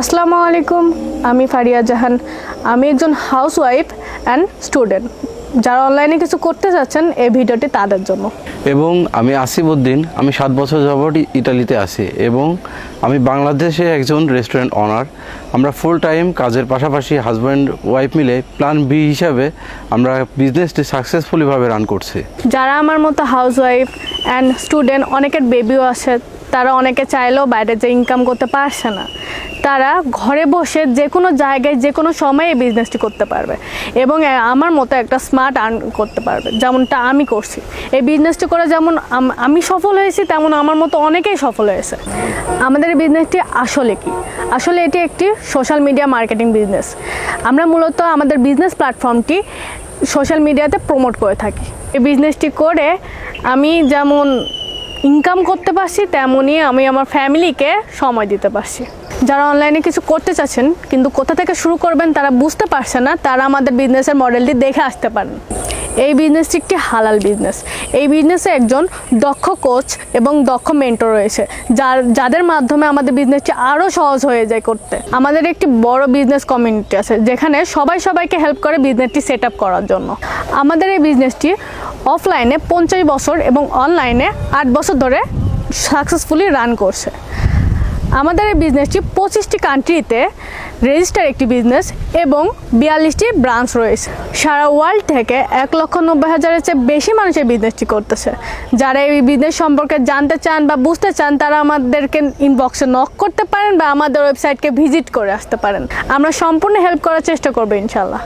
আসসালামু আলাইকুম আমি ফারিয়া জাহান। আমি একজন হাউস ওয়াইফ অ্যান্ড স্টুডেন্ট যারা অনলাইনে কিছু করতে চাচ্ছেন এই ভিডিওটি তাদের জন্য। এবং আমি আসিফ উদ্দিন আমি সাত বছর যাবৎ ইটালিতে আছি এবং আমি বাংলাদেশে একজন রেস্টুরেন্ট অনার আমরা ফুল টাইম কাজের পাশাপাশি হাজব্যান্ড ওয়াইফ মিলে প্ল্যান বি হিসাবে আমরা বিজনেসটি সাকসেসফুলিভাবে রান করছি। যারা আমার মতো হাউস ওয়াইফ অ্যান্ড স্টুডেন্ট অনেকের বেবিও আছে তারা অনেকে চাইলেও বাইরে যে ইনকাম করতে পারছে না। তারা ঘরে বসে যে কোনো জায়গায়, যে কোনো সময়ে এই বিজনেসটি করতে পারবে। এবং আমার মতো একটা স্মার্ট আর্ন করতে পারবে। যেমনটা আমি করছি। এই বিজনেসটি করে যেমন আমি সফল হয়েছি, তেমন আমার মতো অনেকেই সফল হয়েছে। আমাদের এই বিজনেসটি আসলে কি? আসলে এটি একটি সোশ্যাল মিডিয়া মার্কেটিং বিজনেস আমরা মূলত আমাদের বিজনেস প্ল্যাটফর্মটি সোশ্যাল মিডিয়াতে প্রমোট করে থাকি। এই বিজনেসটি করে আমি যেমন ইনকাম করতে পারছি তেমনই আমি আমার ফ্যামিলিকে সময় দিতে পারছি। যারা অনলাইনে কিছু করতে চাচ্ছেন, কিন্তু কোথা থেকে শুরু করবেন তারা বুঝতে পারছে না, তারা আমাদের বিজনেসের মডেলটি দেখে আসতে পারেন। এই বিজনেসটি একটি হালাল বিজনেস এই বিজনেসে একজন দক্ষ কোচ এবং দক্ষ মেন্টর রয়েছে, যার, যাদের মাধ্যমে আমাদের বিজনেসটি আরও সহজ হয়ে যায় করতে। আমাদের একটি বড় বিজনেস কমিউনিটি আছে, যেখানে সবাই সবাইকে হেল্প করে বিজনেসটি সেট করার জন্য। আমাদের এই বিজনেসটি অফলাইনে পঞ্চাশ বছর এবং অনলাইনে আট বছর ধরে সাকসেসফুলি রান করছে। আমাদের এই বিজনেসটি পঁচিশটি কান্ট্রিতে রেজিস্টার একটি বিজনেস এবং বিয়াল্লিশটি ব্রাঞ্চ রয়েছে। সারা ওয়ার্ল্ড থেকে এক লক্ষ নব্বই হাজারের চেয়ে বেশি মানুষ এই বিজনেসটি করতেছে। যারা এই বিজনেস সম্পর্কে জানতে চান বা বুঝতে চান, তারা আমাদেরকে ইনবক্সে নক করতে পারেন বা আমাদের ওয়েবসাইটকে ভিজিট করে আসতে পারেন। আমরা সম্পূর্ণ হেল্প করার চেষ্টা করব ইনশাল্লাহ